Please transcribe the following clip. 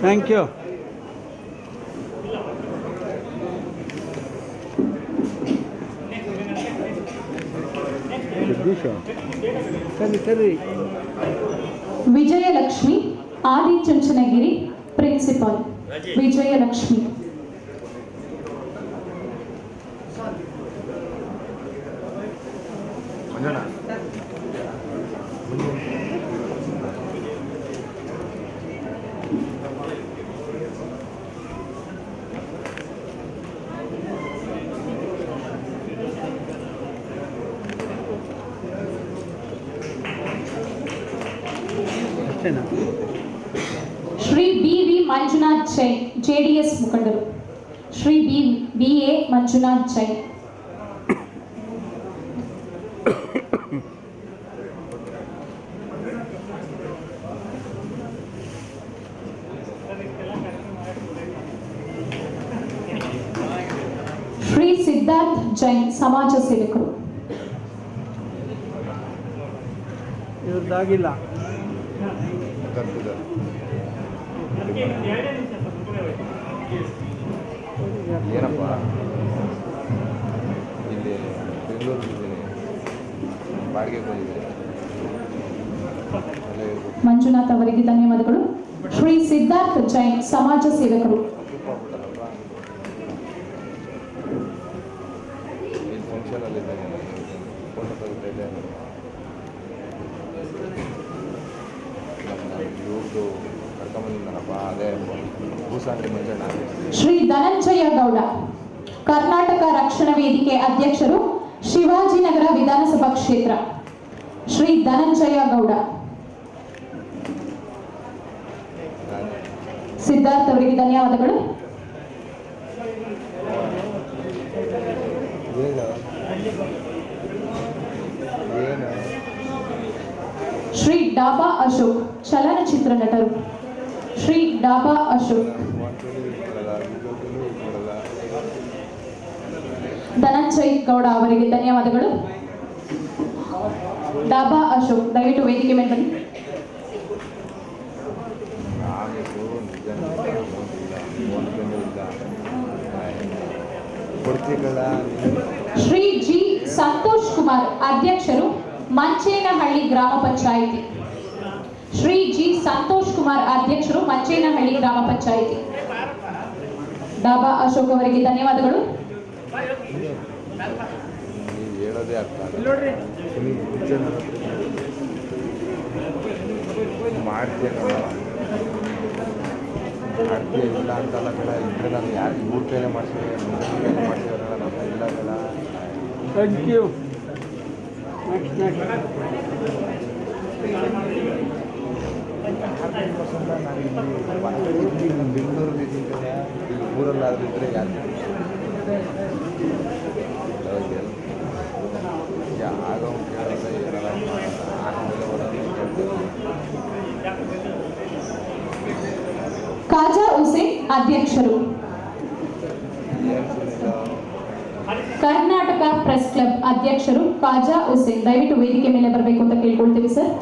Thank you Jagadish ಸರಿ ಸರಿ Vijayalakshmi Adichunchanagiri principal Vijayalakshmi Manjanna ಅಷ್ಟೇನಾ? Shri B V Manjunath Jain JDS ಮುಖಂಡರು. Shri B B A Manjunath Jai. Shri Siddharth Jain ಸಮಾಜ ಸೇವಕರು. ಇವ್ರದ್ದಾಗಿಲ್ಲ ಕರ್ತಿದ್ದಾರೆ ಏನಪ್ಪ? ಇಲ್ಲಿ ಬೆಂಗಳೂರು ಇದ್ದೀನಿ ಬಾಡಿಗೆ ಬಂದಿದ್ದೀನಿ. ಮಂಜುನಾಥ್ ಅವರಿಗೆ ಧನ್ಯವಾದಗಳು. ಶ್ರೀ ಸಿದ್ಧಾರ್ಥ ಜೈನ್ ಸಮಾಜ ಸೇವಕರು. ಫಂಕ್ಷನಲ್ಲಿ ಫೋಟೋ ತೆಗಿತಾ ಕರ್ಕೊಂಬಂದಿದ್ದಾನಪ್ಪ ಅದೇ ಮಂಜಣ್ಣ ಶ್ರೀ ಧನಂಜಯ ಗೌಡ ಕರ್ನಾಟಕ ರಕ್ಷಣಾ ವೇದಿಕೆ ಅಧ್ಯಕ್ಷರು ಶಿವಾಜಿನಗರ ವಿಧಾನಸಭಾ ಕ್ಷೇತ್ರ. ಶ್ರೀ ಧನಂಜಯ ಗೌಡ. ಸಿದ್ಧಾರ್ಥ ಅವರಿಗೆ ಧನ್ಯವಾದಗಳು. ಡಾಬಾ ಅಶೋಕ್ ಚಲನಚಿತ್ರ ನಟರು ಶ್ರೀ ಡಾಬಾ ಅಶೋಕ್ ಮಾಡ್ಕೊಂಡು ಇದು ಮಾಡಲ್ಲ ಗೂಗಲ್ಗೂ ಇದು ಮಾಡಲ್ಲ ಧನಂಜಯ್ ಗೌಡ ಅವರಿಗೆ ಧನ್ಯವಾದಗಳು ಡಾಬಾ ಅಶೋಕ್ ದಯವಿಟ್ಟು ವೇದಿಕೆ ಮೇಲೆ ಬನ್ನಿ ಆಗಬೇಕು ನಿಜ ಇಲ್ಲ ಒಂದು ಇಲ್ಲ ಕೊಡ್ತೀಗಲ್ಲ ಶ್ರೀ ಜಿ ಸಂತೋಷ್ ಕುಮಾರ್ ಅಧ್ಯಕ್ಷರು ಮಂಚೇನಹಳ್ಳಿ ಗ್ರಾಮ ಪಂಚಾಯಿತಿ ಶ್ರೀ ಜಿ ಸಂತೋಷ್ ಕುಮಾರ್ ಅಧ್ಯಕ್ಷರು ಮಂಚೇನಹಳ್ಳಿ ಗ್ರಾಮ ಪಂಚಾಯಿತಿ. ಡಾಬಾ ಅಶೋಕ್ ಅವರಿಗೆ ಧನ್ಯವಾದಗಳು. ಮಾಡ್ತೀಯ ಇಲ್ಲ ಅಂತಲ್ಲ ಬೇಡ. ಇದ್ರೆ ನಾನು ಯಾರು ಇವ್ರ ಕೈಲೇ ಮಾಡ್ಸಿದ್ರೆ ಮಾಡ್ಸಿದಾರಲ್ಲ ನಮ್ಮ ಇಲ್ಲ ಕಣ ಥ್ಯಾಂಕ್ ಯು ಈಗ ಊರಲ್ಲಾದ್ರೂ ಇದ್ರೆ ಯಾರು ಆಗೋ ಕೇಳೋದ ಏನಾರ ಮಾಡೋದ ಆಮೇಲೆ ಓಡೋದು ಕೇಳ್ತೀವಿ ಖಾಜಾ ಹುಸೇನ್ ಅಧ್ಯಕ್ಷರು ಏನು ಸುನಿಲ್ಲ ಕರ್ನಾಟಕ ಪ್ರೆಸ್ ಕ್ಲಬ್ ಅಧ್ಯಕ್ಷರು ಖಾಜಾ ಹುಸೇನ್ ದಯವಿಟ್ಟು ವೇದಿಕೆ ಮೇಲೆ ಬರಬೇಕು ಅಂತ ಕೇಳ್ಕೊಳ್ತೀವಿ ಸರ್